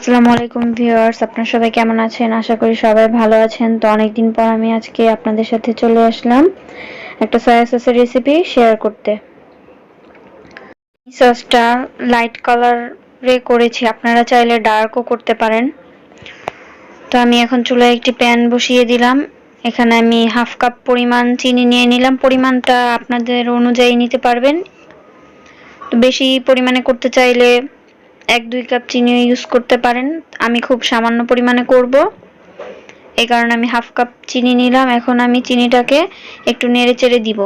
আসসালামু আলাইকুম ভিউয়ার্স, আপনারা সবাই কেমন আছেন? আশা করি সবাই ভালো আছেন। তো অনেকদিন পর আমি আজকে আপনাদের সাথে চলে আসলাম একটা সয়া সসের রেসিপি শেয়ার করতে। সসটা লাইট কালারে করেছি, আপনারা চাইলে ডার্কও করতে পারেন। তো আমি এখন চুলায় একটি প্যান বসিয়ে দিলাম। এখানে আমি হাফ কাপ পরিমাণ চিনি নিয়ে নিলাম। পরিমাণটা আপনাদের অনুযায়ী নিতে পারবেন। তো বেশি পরিমাণে করতে চাইলে এক, দুই কাপ চিনি ইউজ করতে পারেন। আমি খুব সামান্য পরিমাণে করব। এই কারণে আমি হাফ কাপ চিনি নিলাম। এখন আমি চিনিটাকে একটু নেড়ে চেড়ে দিব।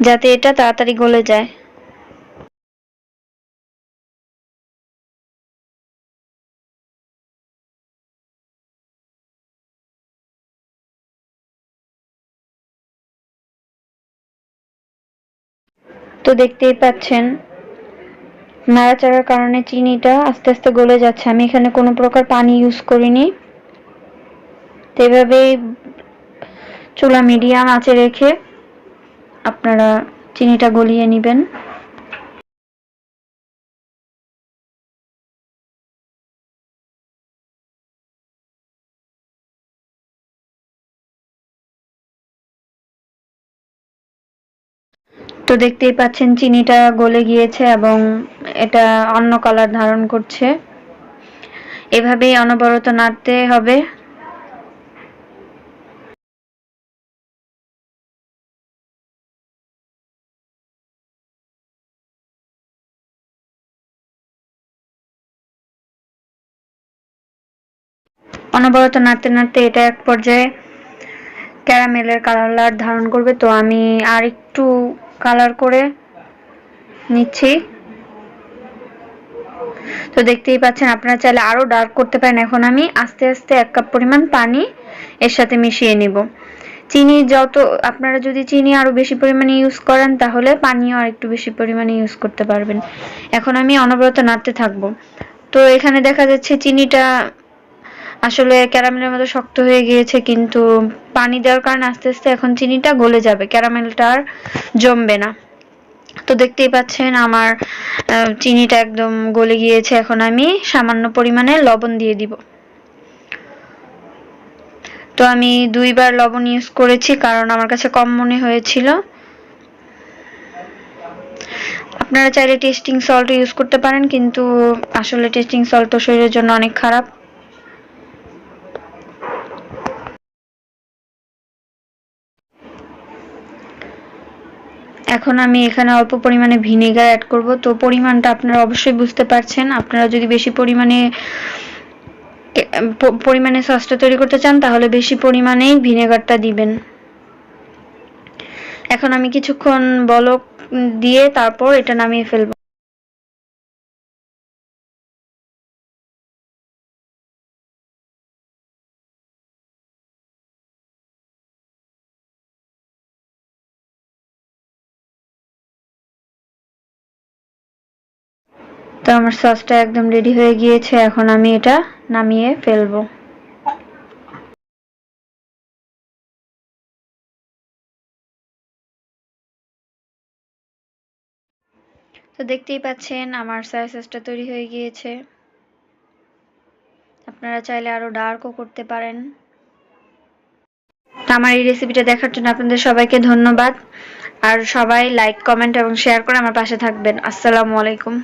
যাতে এটা তাড়াতাড়ি গলে যায়। তো দেখতেই পাচ্ছেন নাড়াচাড়ার কারণে চিনিটা আস্তে আস্তে গলে যাচ্ছে। আমি এখানে কোনো প্রকার পানি ইউজ করিনি। তো চুলা মিডিয়াম আঁচে রেখে আপনারা চিনিটা গলিয়ে নেবেন। তো দেখতেই পাচ্ছেন, চিনিটা গলে গিয়েছে এবং এটা অন্য কালার ধারণ করছে। এভাবেই অনবরত নাড়তে হবে। অনবরত নাড়তে নাড়তে এটা এক পর্যায়ে ক্যারামেলের কালার ধারণ করবে। তো আমি আর একটু কালার করে নিচ্ছি। তো দেখতেই পাচ্ছেন, আপনারা চাইলে আরও ডার্ক করতে পারেন। এখন আমি আস্তে আস্তে এক কাপ পরিমাণ পানি এর সাথে মিশিয়ে নিব। চিনি যত, আপনারা যদি চিনি আরও বেশি পরিমাণে ইউজ করেন, তাহলে পানিও আর একটু বেশি পরিমাণে ইউজ করতে পারবেন। এখন আমি অনবরত নাড়তে থাকব। তো এখানে দেখা যাচ্ছে চিনিটা আসলে ক্যারামেলের মতো শক্ত হয়ে গিয়েছে, কিন্তু পানি দেওয়ার কারণে আস্তে আস্তে এখন চিনিটা গলে যাবে। ক্যারামেলটা আর জমবে না। তো দেখতেই পাচ্ছেন আমার চিনিটা একদম গলে গিয়েছে। এখন আমি সামান্য পরিমাণে লবণ দিয়ে দিব। তো আমি দুইবার লবণ ইউজ করেছি, কারণ আমার কাছে কম মনে হয়েছিল। আপনারা চাইলে টেস্টিং সল্ট ইউজ করতে পারেন, কিন্তু আসলে টেস্টিং সল্ট তো শরীরের জন্য অনেক খারাপ। এখন আমি এখানে অল্প পরিমাণে ভিনেগার অ্যাড করব। তো পরিমাণটা আপনারা অবশ্যই বুঝতে পারছেন। আপনারা যদি বেশি পরিমাণে পরিমাণে সসটা তৈরি করতে চান, তাহলে বেশি পরিমাণেই ভিনেগারটা দিবেন। এখন আমি কিছুক্ষণ বলক দিয়ে তারপর এটা নামিয়ে ফেলব। আমার সসটা একদম রেডি হয়ে গিয়েছে, এখন আমি এটা নামিয়ে ফেলব। তো দেখতেই পাচ্ছেন, আমার সয়া সসটা তৈরি হয়ে গিয়েছে। আপনারা চাইলে আরও ডার্কও করতে পারেন। আমার এই রেসিপিটা দেখার জন্য আপনাদের সবাইকে ধন্যবাদ। আর সবাই লাইক কমেন্ট এবং শেয়ার করে আমার পাশে থাকবেন। আসসালামু আলাইকুম।